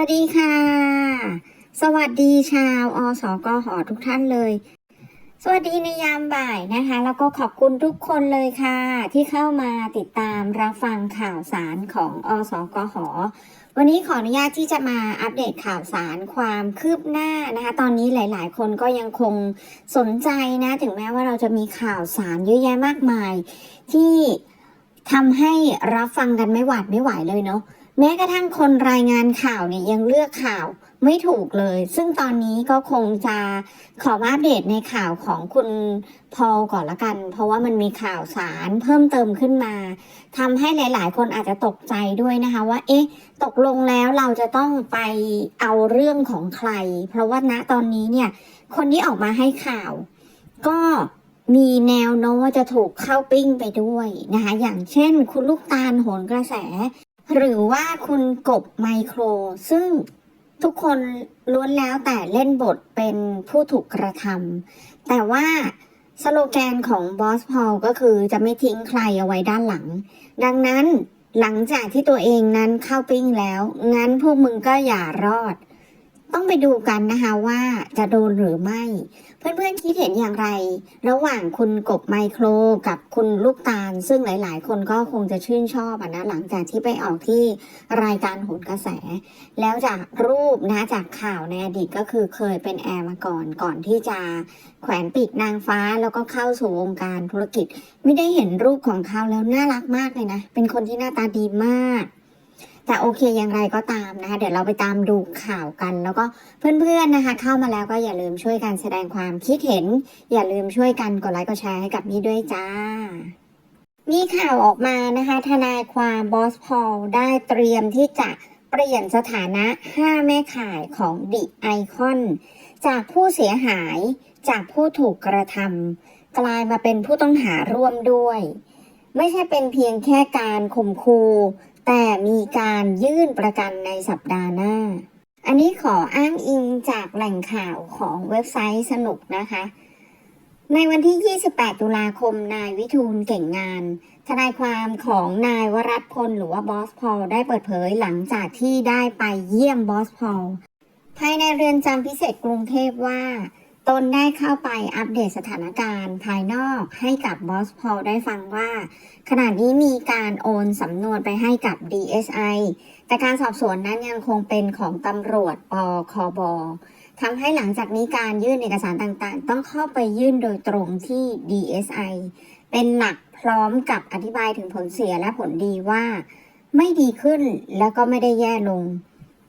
สวัสดีค่ะ สวัสดีชาวอสกหอทุกท่านเลย สวัสดีในยามบ่ายนะคะ แล้วก็ขอบคุณทุกคนเลยค่ะ ที่เข้ามาติดตามรับฟังข่าวสารของอสกหอวันนี้ขออนุญาตที่จะมาอัปเดตข่าวสารความคืบหน้านะคะ ตอนนี้หลาย ๆ คนก็ยังคงสนใจนะ ถึงแม้ว่าเราจะมีข่าวสารเยอะแยะมากมาย ที่ทำให้รับฟังกันไม่หวาดไม่ไหวเลยเนาะ แม้กระทั่งคนรายงานข่าวเนี่ยยังเลือกข่าวไม่ถูกเลย ซึ่งตอนนี้ก็คงจะขออัปเดตในข่าวของคุณพอลก่อนละกัน เพราะว่ามันมีข่าวสารเพิ่มเติมขึ้นมาทำให้หลาย ๆ คนอาจจะตกใจด้วยนะคะ ว่า เอ๊ะ ตกลงแล้วเราจะต้องไปเอาเรื่องของใคร เพราะว่าณตอนนี้เนี่ย คนที่ออกมาให้ข่าว ก็มีแนวโน้มว่าจะถูกเข้าปิ้งไปด้วยนะคะ อย่างเช่น คุณลูกตาลโหนกระแส หรือว่าคุณกบไมโคร ซึ่งทุกคนล้วนแล้วแต่เล่นบทเป็นผู้ถูกกระทำแต่ว่าสโลแกนของบอสพอลก็คือจะไม่ทิ้งใครเอาไว้ด้านหลัง ดังนั้นหลังจากที่ตัวเองนั้นเข้าปิ้งแล้ว งั้นพวกมึงก็อย่ารอด ต้องไปดูกันนะคะว่าจะโดนหรือไม่ เพื่อนๆคิดเห็นอย่างไร ระหว่างคุณกบไมโครกับคุณลูกตาล ซึ่งหลายๆ คนก็คงจะชื่นชอบอนะหลังจากที่ไปออกที่รายการโหนกระแส แล้วจากรูปนะจากข่าวในอดีตก็คือเคยเป็นแอร์มาก่อนก่อนที่จะแขวนปีกนางฟ้าแล้วก็เข้าสู่วงการธุรกิจ ไม่ได้เห็นรูปของเขาแล้วน่ารักมากเลยนะ เป็นคนที่หน้าตาดีมาก แต่โอเคอย่างไรก็ตามนะคะ เดี๋ยวเราไปตามดูข่าวกัน แล้วก็เพื่อนๆนะคะ เข้ามาแล้วก็อย่าลืมช่วยกันแสดงความคิดเห็น อย่าลืมช่วยกันกดไลค์กดแชร์ให้กับนี่ด้วยจ้า มีข่าวออกมานะคะ ทนายความบอสพอลได้เตรียมที่จะเปลี่ยนสถานะ 5 แม่ข่ายของดิไอคอนจากผู้เสียหายจากผู้ถูกกระทำกลายมาเป็นผู้ต้องหาร่วมด้วย ไม่ใช่เป็นเพียงแค่การข่มขู่ แต่มีการยื่นประกันในสัปดาห์หน้า อันนี้ขออ้างอิงจากแหล่งข่าวของเว็บไซต์สนุกนะคะ ในวันที่ 28 ตุลาคม นายวิทูลเก่งงาน ทนายความของนายวรัตพลหรือว่าบอสพอลได้เปิดเผยหลังจากที่ได้ไปเยี่ยมบอสพอลภายในเรือนจำพิเศษกรุงเทพว่า ตนได้เข้าไปอัปเดตสถานการณ์ภายนอกให้กับบอสพอลได้ฟังว่า ขณะนี้มีการโอนสำนวนไปให้กับ DSI แต่การสอบสวนนั้นยังคงเป็นของตำรวจปคบทำให้หลังจากนี้การยื่นเอกสารต่างๆ ต้องเข้าไปยื่นโดยตรงที่ DSI เป็นหลักพร้อมกับอธิบายถึงผลเสียและผลดีว่า ไม่ดีขึ้นแล้วก็ไม่ได้แย่ลง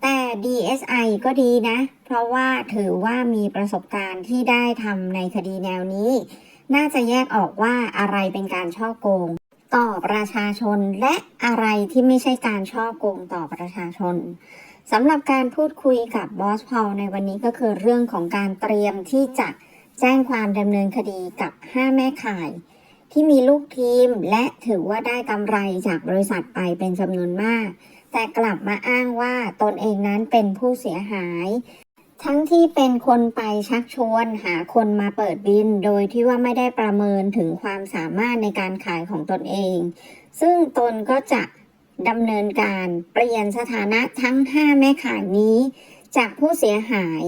แต่ DSI ก็ดีนะ เพราะว่าถือว่ามีประสบการณ์ที่ได้ทำในคดีแนวนี้ น่าจะแยกออกว่าอะไรเป็นการช่อโกง ต่อประชาชนและอะไรที่ไม่ใช่การช่อโกงต่อประชาชนสำหรับการพูดคุยกับบอสพอลในวันนี้ก็คือเรื่องของการเตรียมที่จะแจ้งความดำเนินคดีกับ 5 แม่ข่าย ที่มีลูกทีมและถือว่าได้กำไรจากบริษัทไปเป็นจำนวนมาก แต่กลับมาอ้างว่าตนเองนั้นเป็นผู้เสียหาย ทั้งที่เป็นคนไปชักชวนหาคนมาเปิดบิน โดยที่ว่าไม่ได้ประเมินถึงความสามารถในการขายของตนเอง ซึ่งตนก็จะดำเนินการเปลี่ยนสถานะทั้ง 5 แม่ขายนี้ จากผู้เสียหาย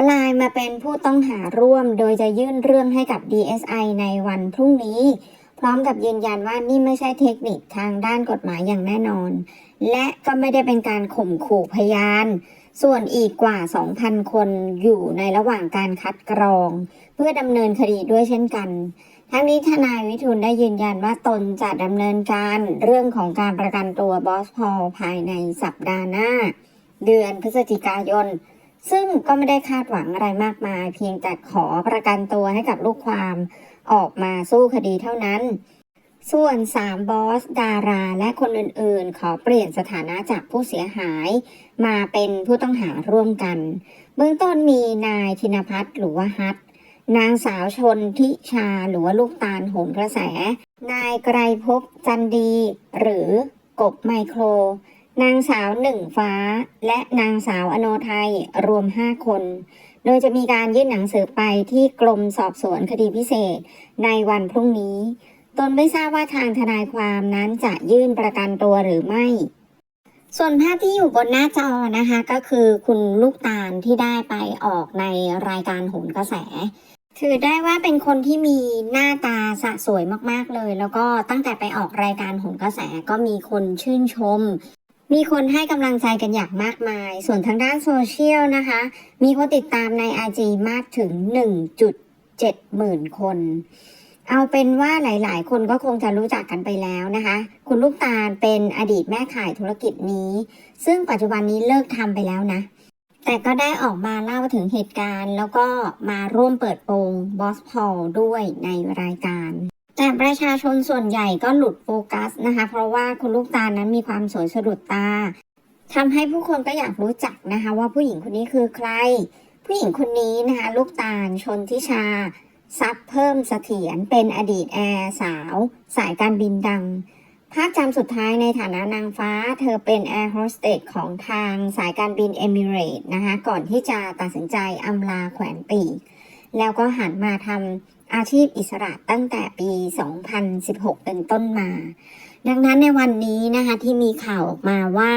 กลายมาเป็นผู้ต้องหาร่วม โดยจะยื่นเรื่องให้กับ DSI ในวันพรุ่งนี้ พร้อมกับยืนยันว่านี่ไม่ใช่เทคนิคทางด้านกฎหมายอย่างแน่นอน และก็ไม่ได้เป็นการข่มขู่พยาน ส่วนอีกกว่า 2,000 คนอยู่ในระหว่างการคัดกรอง เพื่อดำเนินคดีด้วยเช่นกัน ทั้งนี้ทนายวิทูลได้ยืนยันว่าตนจะดำเนินการเรื่องของการประกันตัวบอสพอลภายในสัปดาห์หน้า เดือนพฤศจิกายน ซึ่งก็ไม่ได้คาดหวังอะไรมากมาย เพียงแต่ขอประกันตัวให้กับลูกความออกมาสู้คดีเท่านั้น ส่วน 3 บอส ดาราและคนอื่นๆ ขอเปลี่ยนสถานะจากผู้เสียหาย มาเป็นผู้ต้องหาร่วมกัน เบื้องต้นมีนายธินพัฒน์หรือว่าฮัทนางสาวชนทิชาหรือว่าลูกตาลโหนกระแส นายไกรภพจันดี หรือกบไมโคร นางสาวหนึ่งฟ้า และนางสาวอโนไทยรวม 5 คน โดยจะมีการยื่นหนังสือไปที่กรมสอบสวนคดีพิเศษในวันพรุ่งนี้ ตนไม่ทราบว่าทางทนายความนั้นจะยื่นประกันตัวหรือไม่ ส่วนภาพที่อยู่บนหน้าจอนะคะก็คือคุณลูกตาลที่ได้ไปออกในรายการโหนกระแส ถือได้ว่าเป็นคนที่มีหน้าตาสะสวยมากๆเลย แล้วก็ตั้งแต่ไปออกรายการโหนกระแสก็มีคนชื่นชมมีคนให้กำลังใจกันอย่างมากมาย ส่วนทางด้านโซเชียลนะคะ มีคนติดตามใน IG มากถึง 1.7 หมื่นคน เอาเป็นว่าหลาย ๆ คนก็คงจะรู้จักกันไปแล้วนะคะ คุณลูกตาลเป็นอดีตแม่ขายธุรกิจนี้ ซึ่งปัจจุบันนี้เลิกทำไปแล้วนะ แต่ก็ได้ออกมาเล่าถึงเหตุการณ์ แล้วก็มาร่วมเปิดโปงบอสพอลด้วยในรายการ แต่ประชาชนส่วนใหญ่ก็หลุดโฟกัสนะคะ เพราะว่าคุณลูกตาลนั้นมีความสวยสะดุดตาทำให้ผู้คนก็อยากรู้จักนะคะ ว่าผู้หญิงคนนี้คือใคร ผู้หญิงคนนี้นะคะ ลูกตาลชนทิชา ทรัพย์เพิ่มเสถียรเป็นอดีตแอร์สาว สายการบินดัง ภาพจำสุดท้ายในฐานะนางฟ้า เธอเป็นแอร์โฮสเตสของทางสายการบินเอมิเรตนะคะก่อนที่จะตัดสินใจอำลาแขวนปีก แล้วก็หันมาทำอาชีพอิสระตั้งแต่ปี 2016 เป็นต้นมา ดังนั้นในวันนี้นะคะที่มีข่าวออกมาว่า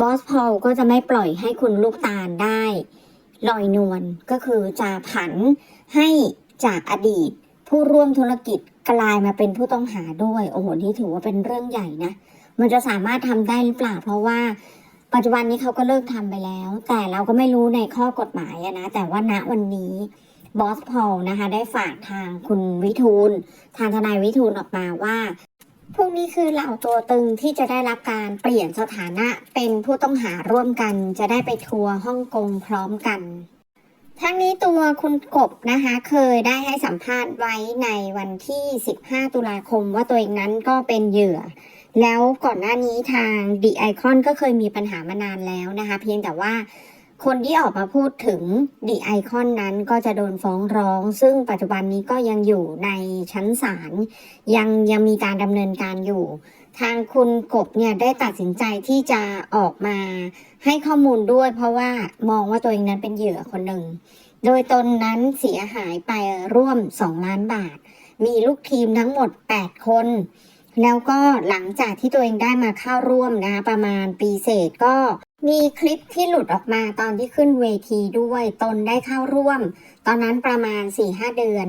บอสพอลก็จะไม่ปล่อยให้คุณลูกตาลได้ลอยนวลก็คือจะผันให้ จากอดีต ผู้ร่วมธุรกิจกลายมาเป็นผู้ต้องหาด้วย โอ้โหนี่ถือว่าเป็นเรื่องใหญ่นะ มันจะสามารถทำได้หรือเปล่า เพราะว่าปัจจุบันนี้เขาก็เลิกทำไปแล้ว แต่เราก็ไม่รู้ในข้อกฎหมายนะ แต่ว่าณวันนี้บอสพอลนะคะ ได้ฝากทางคุณวิทูล ทางทนายวิทูลออกมาว่าพวกนี้คือเหล่าตัวตึงที่จะได้รับการเปลี่ยนสถานะเป็นผู้ต้องหาร่วมกัน จะได้ไปทัวร์ฮ่องกงพร้อมกัน ทั้งนี้ตัวคุณกบนะคะเคยได้ให้สัมภาษณ์ไว้ในวันที่ 15 ตุลาคมว่าตัวเองนั้นก็เป็นเหยื่อ แล้วก่อนหน้านี้ทาง The Icon ก็เคยมีปัญหามานานแล้วนะคะ เพียงแต่ว่าคนที่ออกมาพูดถึง The Icon นั้นก็จะโดนฟ้องร้อง ซึ่งปัจจุบันนี้ก็ยังอยู่ในชั้นศาลยังยังมีการดำเนินการอยู่ ทางคุณกบเนี่ยได้ตัดสินใจที่จะออกมาให้ข้อมูลด้วย เพราะว่ามองว่าตัวเองนั้นเป็นเหยื่อคนหนึ่ง โดยตนนั้นเสียหายไปร่วม 2 ล้านบาท มีลูกทีมทั้งหมด 8 คน แล้วก็หลังจากที่ตัวเองได้มาเข้าร่วมนะคะประมาณปีเศษก็มีคลิปที่หลุดออกมาตอนที่ขึ้นเวทีด้วย ตนได้เข้าร่วม ตอนนั้นประมาณ 4-5 เดือน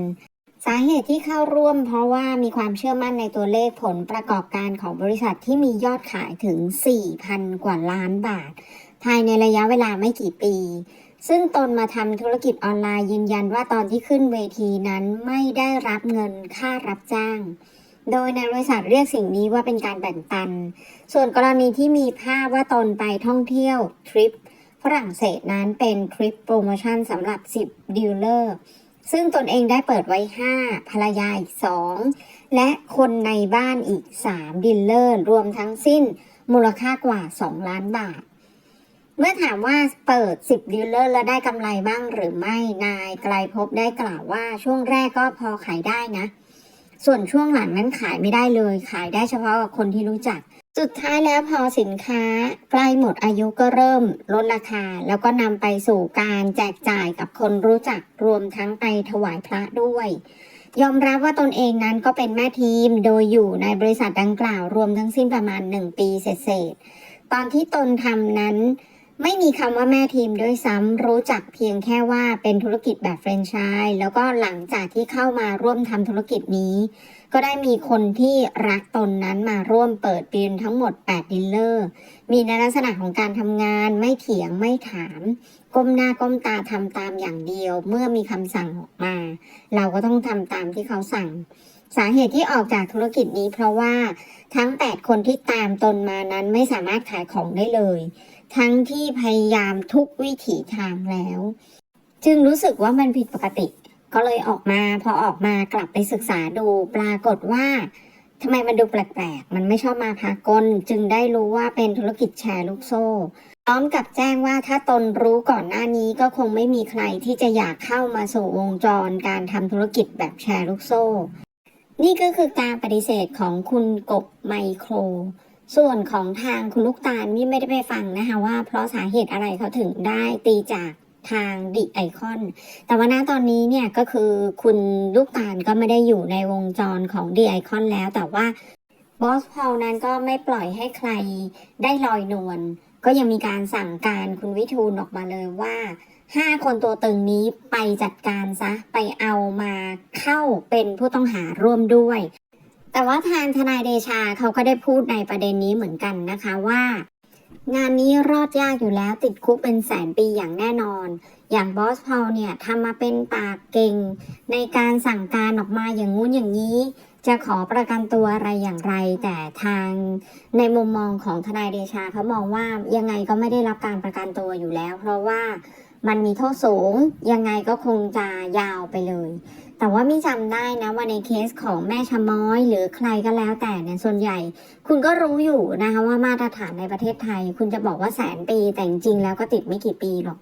สาเหตุที่เข้าร่วมเพราะว่ามีความเชื่อมั่นในตัวเลขผลประกอบการของบริษัทที่มียอดขายถึง 4,000 กว่าล้านบาท ภายในระยะเวลาไม่กี่ปี ซึ่งตนมาทำธุรกิจออนไลน์ยืนยันว่าตอนที่ขึ้นเวทีนั้นไม่ได้รับเงินค่ารับจ้าง โดยในบริษัทเรียกสิ่งนี้ว่าเป็นการแบ่งปัน ส่วนกรณีที่มีภาพว่าตนไปท่องเที่ยวทริปฝรั่งเศสนั้นเป็นทริปโปรโมชั่นสำหรับ 10ดีลเลอร์ ซึ่งตนเองได้เปิดไว้ 5 ภรรยาอีก 2 และคนในบ้านอีก 3ดีลเลอร์ รวมทั้งสิ้นมูลค่ากว่า 2 ล้านบาท เมื่อถามว่าเปิด 10ดีลเลอร์ แล้วได้กำไรบ้างหรือไม่นายไกลภพได้กล่าวว่าช่วงแรกก็พอขายได้นะ ส่วนช่วงหลังนั้นขายไม่ได้เลย ขายได้เฉพาะกับคนที่รู้จัก สุดท้ายแล้วพอสินค้าใกล้หมดอายุก็เริ่มลดราคา แล้วก็นำไปสู่การแจกจ่ายกับคนรู้จักรวมทั้งไปถวายพระด้วย ยอมรับว่าตนเองนั้นก็เป็นแม่ทีมโดยอยู่ในบริษัทดังกล่าวรวมทั้งสิ้นประมาณ 1 ปีเศษตอนที่ตนทำนั้น ไม่มีคำว่าแม่ทีมด้วยซ้ำรู้จักเพียงแค่ว่าเป็นธุรกิจแบบแฟรนไชส์แล้วก็หลังจากที่เข้ามาร่วมทำธุรกิจนี้ ก็ได้มีคนที่รักตนนั้นมาร่วมเปิดปีนทั้งหมด 8ดีลเลอร์ มีในลักษณะของการทำงานไม่เถียงไม่ถาม ก้มหน้าก้มตาทำตามอย่างเดียว เมื่อมีคำสั่งออกมา เราก็ต้องทำตามที่เขาสั่งสาเหตุที่ออกจากธุรกิจนี้เพราะว่าทั้ง 8 คนที่ตามตนมานั้นไม่สามารถขายของได้เลย ทั้งที่พยายามทุกวิถีทางแล้ว จึงรู้สึกว่ามันผิดปกติ ก็เลยออกมาพอออกมากลับไปศึกษาดูปรากฏว่าทำไมมันดูแปลกๆ มันไม่ชอบมาพากล จึงได้รู้ว่าเป็นธุรกิจแชร์ลูกโซ่ พร้อมกับแจ้งว่าถ้าตนรู้ก่อนหน้านี้ก็คงไม่มีใครที่จะอยากเข้ามาสู่วงจรการทำธุรกิจแบบแชร์ลูกโซ่ นี่ก็คือการปฏิเสธของคุณกบไมโคร ส่วนของทางคุณลูกตาลนี่ไม่ได้ไปฟังนะคะว่าเพราะสาเหตุอะไรเขาถึงได้ตีจาก ทางดิไอคอน แต่ว่าณตอนนี้เนี่ยก็คือคุณลูกตาลก็ไม่ได้อยู่ในวงจรของดิไอคอนแล้ว แต่ว่าบอสพอลนั้นก็ไม่ปล่อยให้ใครได้ลอยนวล ก็ยังมีการสั่งการคุณวิทูลออกมาเลยว่าห้าคนตัวตึงนี้ไปจัดการซะ ไปเอามาเข้าเป็นผู้ต้องหาร่วมด้วย แต่ว่าทางทนายเดชาเขาก็ได้พูดในประเด็นนี้เหมือนกันนะคะว่า งานนี้รอดยากอยู่แล้วติดคุกเป็นแสนปีอย่างแน่นอน อย่างบอสพอลเนี่ยทำมาเป็นปากเก่ง ในการสั่งการออกมาอย่างงู้นอย่างนี้ จะขอประกันตัวอะไรอย่างไร แต่ทางในมุมมองของทนายเดชาเขามองว่ายังไงก็ไม่ได้รับการประกันตัวอยู่แล้ว เพราะว่า มันมีโทษสูง ยังไงก็คงจะยาวไปเลย แต่ว่ามีจำได้นะว่าในเคสของแม่ชะม้อย หรือใครก็แล้วแต่เนี่ยส่วนใหญ่ คุณก็รู้อยู่นะคะว่ามาตรฐานในประเทศไทย คุณจะบอกว่าแสนปีแต่จริงแล้วก็ติดไม่กี่ปีหรอก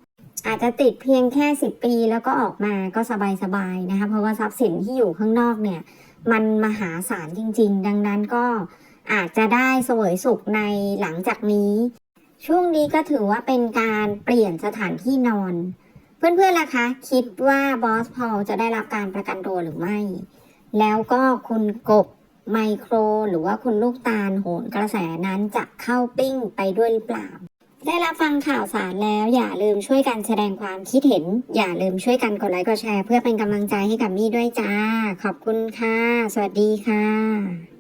อาจจะติดเพียงแค่ 10 ปีแล้วก็ออกมาก็สบายๆนะคะ เพราะว่าทรัพย์สินที่อยู่ข้างนอกเนี่ย มันมหาศาลจริง ๆ ดังนั้นก็อาจจะได้เสวยสุขในหลังจากนี้ ช่วงนี้ก็ถือว่าเป็นการเปลี่ยนสถานที่นอน เพื่อนๆล่ะคะ คิดว่าบอสพอลจะได้รับการประกันตัวหรือไม่ แล้วก็คุณกบไมโคร หรือว่าคุณลูกตาลโหนกระแสนั้นจะเข้าปิ้งไปด้วยหรือเปล่า ได้รับฟังข่าวสารแล้วอย่าลืมช่วยกันแสดงความคิดเห็น อย่าลืมช่วยกันกดไลค์กดแชร์ เพื่อเป็นกำลังใจให้กับมี่ด้วยจ้า ขอบคุณค่ะ สวัสดีค่ะ